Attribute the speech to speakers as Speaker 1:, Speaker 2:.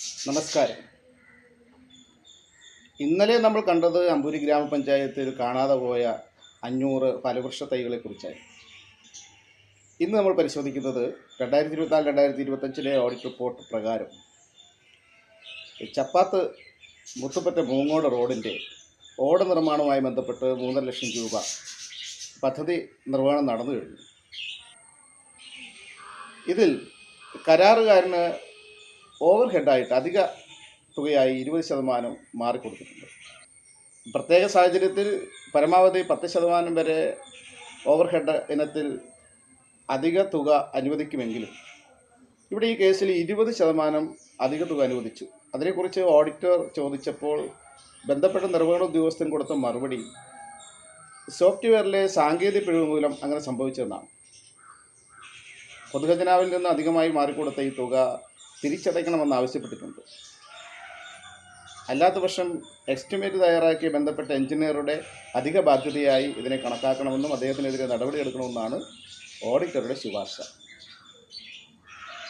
Speaker 1: നമസ്കാരം. ഇന്നലെ നമ്മൾ കണ്ടത് അമ്പൂരി ഗ്രാമപഞ്ചായത്തിൽ കാണാതെ പോയ അഞ്ഞൂറ് ഫലവൃക്ഷ തൈകളെ കുറിച്ചായി ഇന്ന് നമ്മൾ പരിശോധിക്കുന്നത് രണ്ടായിരത്തി ഇരുപത്തിനാല് രണ്ടായിരത്തി ഇരുപത്തഞ്ചിലെ ഓഡിറ്റ് റിപ്പോർട്ട് പ്രകാരം ചപ്പാത്ത് മുത്തുപ്പറ്റ മൂങ്ങോട് റോഡിന്റെ ഓട നിർമ്മാണവുമായി ബന്ധപ്പെട്ട് മൂന്നര ലക്ഷം രൂപ പദ്ധതി നിർവഹണം നടന്നു കഴിഞ്ഞു. ഇതിൽ കരാറുകാരന് ഓവർ ഹെഡായിട്ട് അധിക തുകയായി ഇരുപത് ശതമാനം മാറിക്കൊടുത്തിട്ടുണ്ട്. പ്രത്യേക സാഹചര്യത്തിൽ പരമാവധി പത്ത് ശതമാനം വരെ ഓവർ ഹെഡ് ഇനത്തിൽ അധിക തുക അനുവദിക്കുമെങ്കിലും ഇവിടെ ഈ കേസിൽ ഇരുപത് ശതമാനം അധിക തുക അനുവദിച്ചു. അതിനെക്കുറിച്ച് ഓഡിറ്റർ ചോദിച്ചപ്പോൾ ബന്ധപ്പെട്ട നിർവഹണ ഉദ്യോഗസ്ഥൻ കൊടുത്ത മറുപടി സോഫ്റ്റ്വെയറിലെ സാങ്കേതിക പിഴവ് മൂലം അങ്ങനെ സംഭവിച്ചതെന്നാണ്. പൊതുഖജനാവിൽ നിന്ന് അധികമായി മാറിക്കൊടുത്ത ഈ തുക തിരിച്ചടയ്ക്കണമെന്ന് ആവശ്യപ്പെട്ടിട്ടുണ്ട്. അല്ലാത്ത പക്ഷം എസ്റ്റിമേറ്റ് തയ്യാറാക്കി ബന്ധപ്പെട്ട എഞ്ചിനീയറുടെ അധിക ബാധ്യതയായി ഇതിനെ കണക്കാക്കണമെന്നും അദ്ദേഹത്തിനെതിരെ നടപടിയെടുക്കണമെന്നാണ് ഓഡിറ്ററുടെ ശുപാർശ.